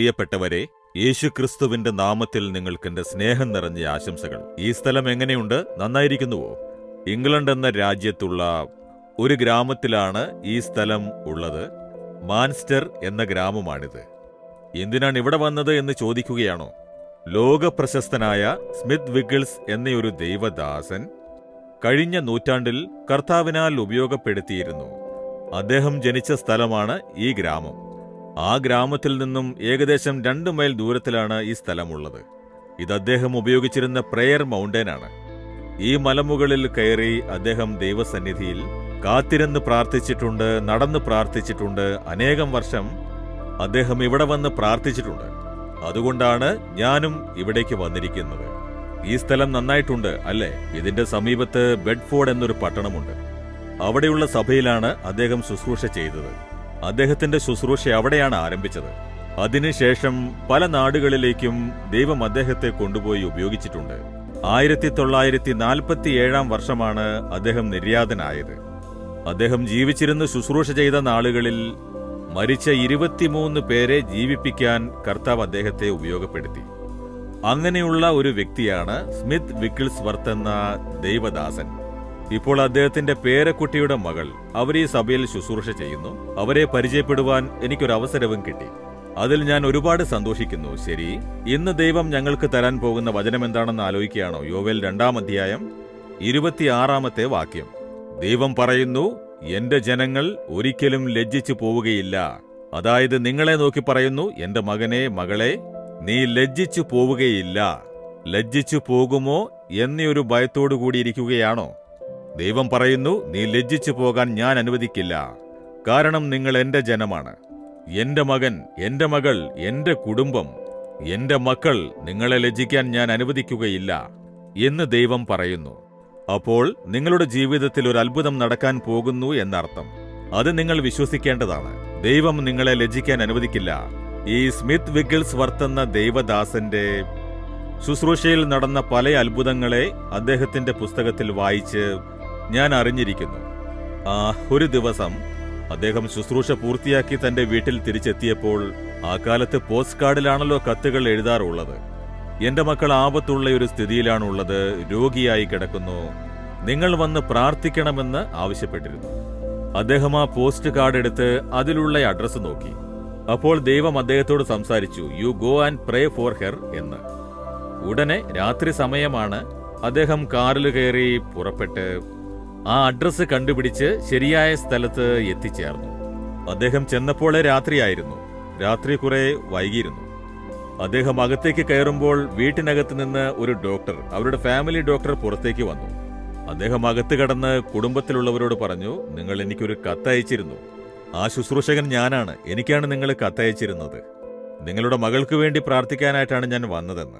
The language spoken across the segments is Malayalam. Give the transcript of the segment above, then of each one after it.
പ്രിയപ്പെട്ടവരെ യേശുക്രിസ്തുവിന്റെ നാമത്തിൽ നിങ്ങൾക്ക് എന്റെ സ്നേഹം നിറഞ്ഞ ആശംസകൾ. ഈ സ്ഥലം എങ്ങനെയുണ്ട്? നന്നായിരിക്കുന്നുവോ? ഇംഗ്ലണ്ട് എന്ന രാജ്യത്തുള്ള ഒരു ഗ്രാമത്തിലാണ് ഈ സ്ഥലം ഉള്ളത്. മാൻസ്റ്റർ എന്ന ഗ്രാമമാണിത്. എന്തിനാണ് ഇവിടെ വന്നത് എന്ന് ചോദിക്കുകയാണോ? ലോക പ്രശസ്തനായ സ്മിത്ത് വിഗിൾസ് എന്നയൊരു ദൈവദാസൻ കഴിഞ്ഞ നൂറ്റാണ്ടിൽ കർത്താവിനാൽ ഉപയോഗപ്പെടുത്തിയിരുന്നു. അദ്ദേഹം ജനിച്ച സ്ഥലമാണ് ഈ ഗ്രാമം. ആ ഗ്രാമത്തിൽ നിന്നും ഏകദേശം രണ്ട് മൈൽ ദൂരത്തിലാണ് ഈ സ്ഥലമുള്ളത്. ഇത് അദ്ദേഹം ഉപയോഗിച്ചിരുന്ന പ്രെയർ മൗണ്ടനാണ്. ഈ മലമുകളിൽ കയറി അദ്ദേഹം ദൈവസന്നിധിയിൽ കാത്തിരുന്ന് പ്രാർത്ഥിച്ചിട്ടുണ്ട് നടന്ന് പ്രാർത്ഥിച്ചിട്ടുണ്ട്. അനേകം വർഷം അദ്ദേഹം ഇവിടെ വന്ന് പ്രാർത്ഥിച്ചിട്ടുണ്ട്. അതുകൊണ്ടാണ് ഞാനും ഇവിടേക്ക് വന്നിരിക്കുന്നത്. ഈ സ്ഥലം നന്നായിട്ടുണ്ട് അല്ലേ? ഇതിന്റെ സമീപത്ത് ബെഡ്ഫോർഡ് എന്നൊരു പട്ടണമുണ്ട്. അവിടെയുള്ള സഭയിലാണ് അദ്ദേഹം ശുശ്രൂഷ ചെയ്തത്. അദ്ദേഹത്തിന്റെ ശുശ്രൂഷ അവിടെയാണ് ആരംഭിച്ചത്. അതിനുശേഷം പല നാടുകളിലേക്കും ദൈവം അദ്ദേഹത്തെ കൊണ്ടുപോയി ഉപയോഗിച്ചിട്ടുണ്ട്. ആയിരത്തി തൊള്ളായിരത്തി നാൽപ്പത്തി ഏഴാം വർഷമാണ് അദ്ദേഹം നിര്യാതനായത്. അദ്ദേഹം ജീവിച്ചിരുന്ന് ശുശ്രൂഷ ചെയ്ത നാളുകളിൽ മരിച്ച ഇരുപത്തിമൂന്ന് പേരെ ജീവിപ്പിക്കാൻ കർത്താവ് അദ്ദേഹത്തെ ഉപയോഗപ്പെടുത്തി. അങ്ങനെയുള്ള ഒരു വ്യക്തിയാണ് സ്മിത്ത് വിക്കിൾസ് വർത്ത് എന്ന ദൈവദാസൻ. ഇപ്പോൾ അദ്ദേഹത്തിന്റെ പേരക്കുട്ടിയുടെ മകൾ അവർ ഈ സഭയിൽ ശുശ്രൂഷ ചെയ്യുന്നു. അവരെ പരിചയപ്പെടുവാൻ എനിക്കൊരു അവസരവും കിട്ടി. അതിൽ ഞാൻ ഒരുപാട് സന്തോഷിക്കുന്നു. ശരി ഇന്ന് ദൈവം ഞങ്ങൾക്ക് തരാൻ പോകുന്ന വചനം എന്താണെന്ന് ആലോചിക്കുകയാണോ? യോവേൽ രണ്ടാം അധ്യായം ഇരുപത്തിയാറാമത്തെ വാക്യം. ദൈവം പറയുന്നു എന്റെ ജനങ്ങൾ ഒരിക്കലും ലജ്ജിച്ചു പോവുകയില്ല. അതായത് നിങ്ങളെ നോക്കി പറയുന്നു എന്റെ മകനെ മകളെ നീ ലജ്ജിച്ചു പോവുകയില്ല. ലജ്ജിച്ചു പോകുമോ? എന്നൊരു ഭയത്തോടു കൂടിയിരിക്കുകയാണോ ദൈവം പറയുന്നു നീ ലജ്ജിച്ചു പോകാൻ ഞാൻ അനുവദിക്കില്ല. കാരണം നിങ്ങൾ എന്റെ ജനമാണ്. എന്റെ മകൻ എന്റെ മകൾ എന്റെ കുടുംബം എന്റെ മക്കൾ നിങ്ങളെ ലജ്ജിക്കാൻ ഞാൻ അനുവദിക്കുകയില്ല എന്ന് ദൈവം പറയുന്നു. അപ്പോൾ നിങ്ങളുടെ ജീവിതത്തിൽ ഒരു അത്ഭുതം നടക്കാൻ പോകുന്നു എന്നർത്ഥം. അത് നിങ്ങൾ വിശ്വസിക്കേണ്ടതാണ്. ദൈവം നിങ്ങളെ ലജ്ജിക്കാൻ അനുവദിക്കില്ല. ഈ സ്മിത്ത് വിഗിൾസ് വർത്തുന്ന ദൈവദാസന്റെ ശുശ്രൂഷയിൽ നടന്ന പല അത്ഭുതങ്ങളെ അദ്ദേഹത്തിന്റെ പുസ്തകത്തിൽ വായിച്ച് ഞാൻ അറിഞ്ഞിരിക്കുന്നു. ആ ഒരു ദിവസം അദ്ദേഹം ശുശ്രൂഷ പൂർത്തിയാക്കി തന്റെ വീട്ടിൽ തിരിച്ചെത്തിയപ്പോൾ ആ കാലത്ത് പോസ്റ്റ് കാർഡിലാണല്ലോ കത്തുകൾ എഴുതാറുള്ളത്. എന്റെ മക്കൾ ആപത്തുള്ള ഒരു സ്ഥിതിയിലാണുള്ളത് രോഗിയായി കിടക്കുന്നു. നിങ്ങൾ വന്ന് പ്രാർത്ഥിക്കണമെന്ന് ആവശ്യപ്പെട്ടിരുന്നു. അദ്ദേഹം ആ പോസ്റ്റ് കാർഡ് എടുത്ത് അതിലുള്ള അഡ്രസ്സ് നോക്കി. അപ്പോൾ ദൈവം അദ്ദേഹത്തോട് സംസാരിച്ചു you go and pray for her എന്ന്. ഉടനെ രാത്രി സമയമാണ് അദ്ദേഹം കാറിൽ കയറി പുറപ്പെട്ട് ആ അഡ്രസ്സ് കണ്ടുപിടിച്ച് ശരിയായ സ്ഥലത്ത് എത്തിച്ചേർന്നു. അദ്ദേഹം ചെന്നപ്പോഴേ രാത്രിയായിരുന്നു. രാത്രി കുറെ വൈകിയിരുന്നു. അദ്ദേഹം അകത്തേക്ക് കയറുമ്പോൾ വീട്ടിനകത്ത് നിന്ന് ഒരു ഡോക്ടർ അവരുടെ ഫാമിലി ഡോക്ടർ പുറത്തേക്ക് വന്നു. അദ്ദേഹം അകത്ത് കടന്ന് കുടുംബത്തിലുള്ളവരോട് പറഞ്ഞു നിങ്ങൾ എനിക്കൊരു കത്തയച്ചിരുന്നു. ആ ശുശ്രൂഷകൻ ഞാനാണ്. എനിക്കാണ് നിങ്ങൾ കത്തയച്ചിരുന്നത്. നിങ്ങളുടെ മകൾക്ക് വേണ്ടി പ്രാർത്ഥിക്കാനായിട്ടാണ് ഞാൻ വന്നതെന്ന്.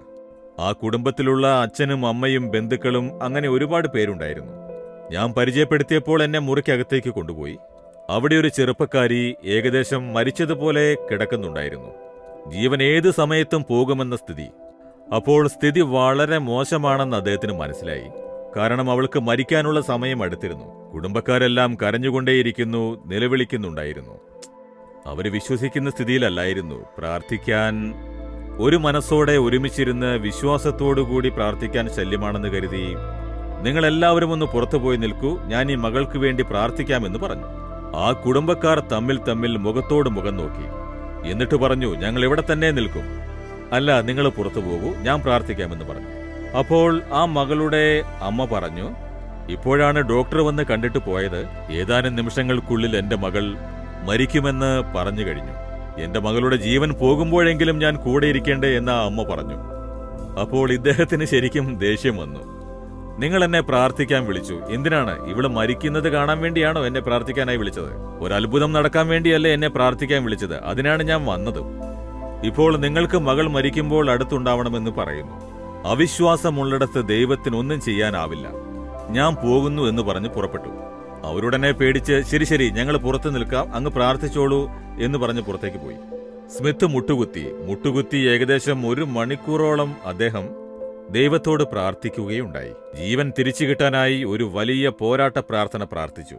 ആ കുടുംബത്തിലുള്ള അച്ഛനും അമ്മയും ബന്ധുക്കളും അങ്ങനെ ഒരുപാട് പേരുണ്ടായിരുന്നു. ഞാൻ പരിചയപ്പെടുത്തിയപ്പോൾ എന്നെ മുറിക്കകത്തേക്ക് കൊണ്ടുപോയി. അവിടെ ഒരു ചെറുപ്പക്കാരി ഏകദേശം മരിച്ചതുപോലെ കിടക്കുന്നുണ്ടായിരുന്നു. ജീവൻ ഏത് സമയത്തും പോകുമെന്ന സ്ഥിതി. അപ്പോൾ സ്ഥിതി വളരെ മോശമാണെന്ന് അദ്ദേഹത്തിന് മനസ്സിലായി. കാരണം അവൾക്ക് മരിക്കാനുള്ള സമയം അടുത്തിരുന്നു. കുടുംബക്കാരെല്ലാം കരഞ്ഞുകൊണ്ടേയിരിക്കുന്നു നിലവിളിക്കുന്നുണ്ടായിരുന്നു. അവർ വിശ്വസിക്കുന്ന സ്ഥിതിയിലല്ലായിരുന്നു. പ്രാർത്ഥിക്കാൻ ഒരു മനസ്സോടെ ഒരുമിച്ചിരുന്ന് വിശ്വാസത്തോടുകൂടി പ്രാർത്ഥിക്കാൻ ശല്യമാണെന്ന് കരുതി നിങ്ങൾ എല്ലാവരും ഒന്ന് പുറത്തുപോയി നിൽക്കൂ. ഞാൻ ഈ മകൾക്ക് വേണ്ടി പ്രാർത്ഥിക്കാമെന്ന് പറഞ്ഞു. ആ കുടുംബക്കാർ തമ്മിൽ തമ്മിൽ മുഖത്തോട് മുഖം നോക്കി. എന്നിട്ട് പറഞ്ഞു ഞങ്ങൾ ഇവിടെ തന്നെ നിൽക്കും. അല്ല നിങ്ങൾ പുറത്തു പോകൂ. ഞാൻ പ്രാർത്ഥിക്കാമെന്ന് പറഞ്ഞു. അപ്പോൾ ആ മകളുടെ അമ്മ പറഞ്ഞു ഇപ്പോഴാണ് ഡോക്ടർ വന്ന് കണ്ടിട്ട് പോയത്. ഏതാനും നിമിഷങ്ങൾക്കുള്ളിൽ എന്റെ മകൾ മരിക്കുമെന്ന് പറഞ്ഞു കഴിഞ്ഞു. എന്റെ മകളുടെ ജീവൻ പോകുമ്പോഴെങ്കിലും ഞാൻ കൂടെ ഇരിക്കേണ്ടേ എന്ന് ആ അമ്മ പറഞ്ഞു. അപ്പോൾ ഇദ്ദേഹത്തിന് ശരിക്കും ദേഷ്യം വന്നു. നിങ്ങൾ എന്നെ പ്രാർത്ഥിക്കാൻ വിളിച്ചു. എന്തിനാണ്? ഇവൾ മരിക്കുന്നത് കാണാൻ വേണ്ടിയാണോ എന്നെ പ്രാർത്ഥിക്കാനായി വിളിച്ചത്? ഒരു അത്ഭുതം നടക്കാൻ വേണ്ടിയല്ലേ എന്നെ പ്രാർത്ഥിക്കാൻ വിളിച്ചത്. അതിനാണ് ഞാൻ വന്നത്. ഇപ്പോൾ നിങ്ങൾക്ക് മകൾ മരിക്കുമ്പോൾ അടുത്തുണ്ടാവണമെന്ന് പറയുന്നു. അവിശ്വാസമുള്ളിടത്ത് ദൈവത്തിന് ഒന്നും ചെയ്യാനാവില്ല. ഞാൻ പോകുന്നു എന്ന് പറഞ്ഞ് പുറപ്പെട്ടു. അവരുടനെ പേടിച്ച് ശരി ശരി ഞങ്ങൾ പുറത്തു നിൽക്കാം അങ്ങ് പ്രാർത്ഥിച്ചോളൂ എന്ന് പറഞ്ഞ് പുറത്തേക്ക് പോയി. സ്മിത്ത് മുട്ടുകുത്തി. മുട്ടുകുത്തി ഏകദേശം ഒരു മണിക്കൂറോളം അദ്ദേഹം ദൈവത്തോട് പ്രാർത്ഥിക്കുകയുണ്ടായി. ജീവൻ തിരിച്ചു കിട്ടാനായി ഒരു വലിയ പോരാട്ട പ്രാർത്ഥന പ്രാർത്ഥിച്ചു.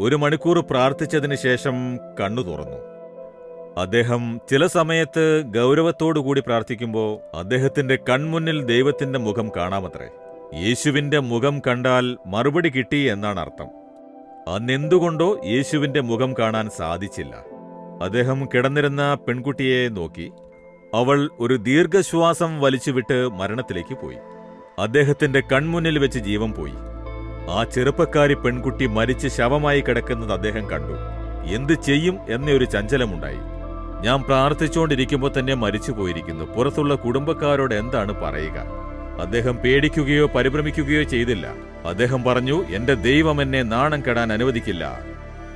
ഒരു മണിക്കൂർ പ്രാർത്ഥിച്ചതിന് ശേഷം കണ്ണു തുറന്നു. അദ്ദേഹം ചില സമയത്ത് ഗൗരവത്തോടുകൂടി പ്രാർത്ഥിക്കുമ്പോൾ അദ്ദേഹത്തിന്റെ കൺമുന്നിൽ ദൈവത്തിന്റെ മുഖം കാണാമത്രേ. യേശുവിന്റെ മുഖം കണ്ടാൽ മറുപടി കിട്ടി എന്നാണ് അർത്ഥം. അന്നെന്തുകൊണ്ടോ യേശുവിന്റെ മുഖം കാണാൻ സാധിച്ചില്ല. അദ്ദേഹം കിടന്നിരുന്ന പെൺകുട്ടിയെ നോക്കി. അവൾ ഒരു ദീർഘശ്വാസം വലിച്ചുവിട്ട് മരണത്തിലേക്ക് പോയി. അദ്ദേഹത്തിന്റെ കൺമുന്നിൽ വെച്ച് ജീവൻ പോയി. ആ ചെറുപ്പക്കാരി പെൺകുട്ടി മരിച്ച് ശവമായി കിടക്കുന്നത് അദ്ദേഹം കണ്ടു. എന്ത് ചെയ്യും എന്നൊരു ചഞ്ചലമുണ്ടായി. ഞാൻ പ്രാർത്ഥിച്ചുകൊണ്ടിരിക്കുമ്പോൾ തന്നെ മരിച്ചു പോയിരിക്കുന്നു. പുറത്തുള്ള കുടുംബക്കാരോട് എന്താണ് പറയുക? അദ്ദേഹം പേടിക്കുകയോ പരിഭ്രമിക്കുകയോ ചെയ്തില്ല. അദ്ദേഹം പറഞ്ഞു എന്റെ ദൈവം എന്നെ നാണം കെടാൻ അനുവദിക്കില്ല.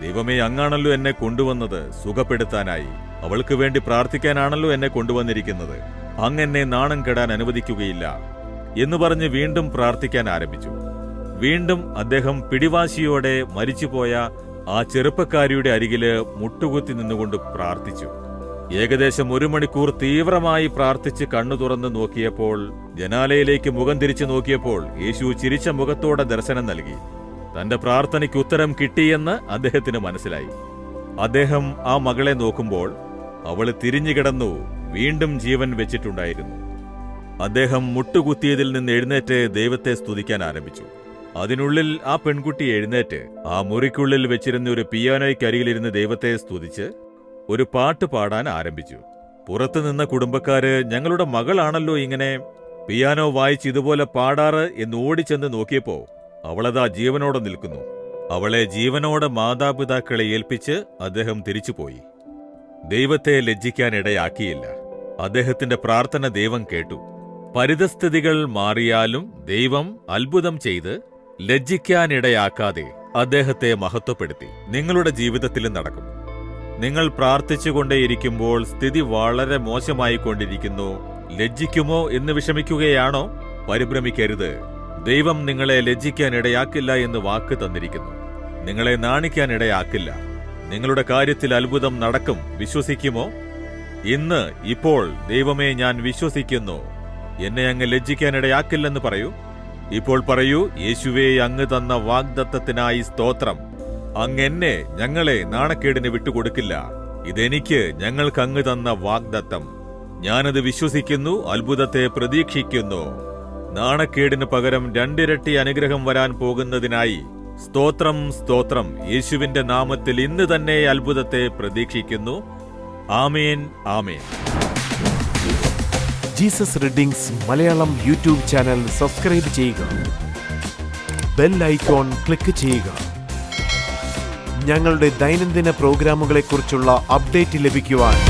ദൈവമേ അങ്ങാണല്ലോ എന്നെ കൊണ്ടുവന്നത്. സുഖപ്പെടുത്താനായി. അവൾക്ക് വേണ്ടി പ്രാർത്ഥിക്കാനാണല്ലോ എന്നെ കൊണ്ടുവന്നിരിക്കുന്നത്. അങ്ങ് എന്നെ നാണം കെടാൻ അനുവദിക്കുകയില്ല. എന്ന് പറഞ്ഞ് വീണ്ടും പ്രാർത്ഥിക്കാൻ ആരംഭിച്ചു. വീണ്ടും അദ്ദേഹം പിടിവാശിയോടെ മരിച്ചുപോയ ആ ചെറുപ്പക്കാരിയുടെ അരികിൽ മുട്ടുകുത്തി നിന്നുകൊണ്ട് പ്രാർത്ഥിച്ചു. ഏകദേശം ഒരു മണിക്കൂർ തീവ്രമായി പ്രാർത്ഥിച്ച് കണ്ണു തുറന്ന് നോക്കിയപ്പോൾ ജനാലയിലേക്ക് മുഖം തിരിച്ചു നോക്കിയപ്പോൾ യേശു ചിരിച്ച മുഖത്തോടെ ദർശനം നൽകി. തന്റെ പ്രാർത്ഥനയ്ക്ക് ഉത്തരം കിട്ടിയെന്ന് അദ്ദേഹത്തിന് മനസ്സിലായി. അദ്ദേഹം ആ മകളെ നോക്കുമ്പോൾ അവൾ തിരിഞ്ഞുകിടന്നു വീണ്ടും ജീവൻ വെച്ചിട്ടുണ്ടായിരുന്നു. അദ്ദേഹം മുട്ടുകുത്തിയതിൽ നിന്ന് എഴുന്നേറ്റ് ദൈവത്തെ സ്തുതിക്കാൻ ആരംഭിച്ചു. അതിനുള്ളിൽ ആ പെൺകുട്ടി എഴുന്നേറ്റ് ആ മുറിക്കുള്ളിൽ വെച്ചിരുന്ന ഒരു പിയാനോയ്ക്കരികിലിരുന്ന് ദൈവത്തെ സ്തുതിച്ച് ഒരു പാട്ട് പാടാൻ ആരംഭിച്ചു. പുറത്തുനിന്ന കുടുംബക്കാര് ഞങ്ങളുടെ മകളാണല്ലോ ഇങ്ങനെ. പിയാനോ വായിച്ച് ഇതുപോലെ പാടാറ്? എന്ന് ഓടിച്ചെന്ന് നോക്കിയപ്പോ അവളതാ ജീവനോടെ നിൽക്കുന്നു. അവളെ ജീവനോടെ മാതാപിതാക്കളെ ഏൽപ്പിച്ച് അദ്ദേഹം തിരിച്ചുപോയി. ദൈവത്തെ ലജ്ജിക്കാൻ ഇടയാക്കിയില്ല അദ്ദേഹത്തിന്റെ പ്രാർത്ഥന ദൈവം കേട്ടു. പരിതസ്ഥിതികൾ മാറിയാലും ദൈവം അത്ഭുതം ചെയ്ത് ലജ്ജിക്കാനിടയാക്കാതെ അദ്ദേഹത്തെ മഹത്വപ്പെടുത്തി. നിങ്ങളുടെ ജീവിതത്തിലും നടക്കും. നിങ്ങൾ പ്രാർത്ഥിച്ചുകൊണ്ടേയിരിക്കുമ്പോൾ സ്ഥിതി വളരെ മോശമായി കൊണ്ടിരിക്കുന്നു ലജ്ജിക്കുമോ എന്ന് വിഷമിക്കുകയാണോ? പരിഭ്രമിക്കരുത്. ദൈവം നിങ്ങളെ ലജ്ജിക്കാനിടയാക്കില്ല എന്ന് വാക്ക് തന്നിരിക്കുന്നു. നിങ്ങളെ നാണിക്കാൻ ഇടയാക്കില്ല നിങ്ങളുടെ കാര്യത്തിൽ അത്ഭുതം നടക്കും. വിശ്വസിക്കുമോ? ഇന്ന് ഇപ്പോൾ ദൈവമേ ഞാൻ വിശ്വസിക്കുന്നു. എന്നെ അങ്ങ് ലജ്ജിക്കാനിടയാക്കില്ലെന്ന് പറയൂ. ഇപ്പോൾ പറയൂ യേശുവേ അങ്ങ് തന്ന വാഗ്ദത്തത്തിനായി സ്തോത്രം. അങ്ങെന്നെ ഞങ്ങളെ നാണക്കേടിന് വിട്ടുകൊടുക്കില്ല. ഇതെനിക്ക് ഞങ്ങൾക്ക് അങ്ങ് തന്ന വാഗ്ദത്തം. ഞാനത് വിശ്വസിക്കുന്നു അത്ഭുതത്തെ പ്രതീക്ഷിക്കുന്നു. നാണക്കേടിന് പകരം രണ്ടിരട്ടി അനുഗ്രഹം വരാൻ പോകുന്നതിനായി സ്തോത്രം സ്തോത്രം. യേശുവിന്റെ നാമത്തിൽ ഇന്ന് തന്നെ അത്ഭുതത്തെ പ്രതീക്ഷിക്കുന്നു. ആമേൻ ആമേൻ. Jesus readings Malayalam YouTube channel subscribe ചെയ്യുക. ബെൽ ഐക്കോൺ ക്ലിക്ക് ചെയ്യുക. ഞങ്ങളുടെ ദൈനംദിന പ്രോഗ്രാമുകളെക്കുറിച്ചുള്ള അപ്ഡേറ്റ് ലഭിക്കുവാൻ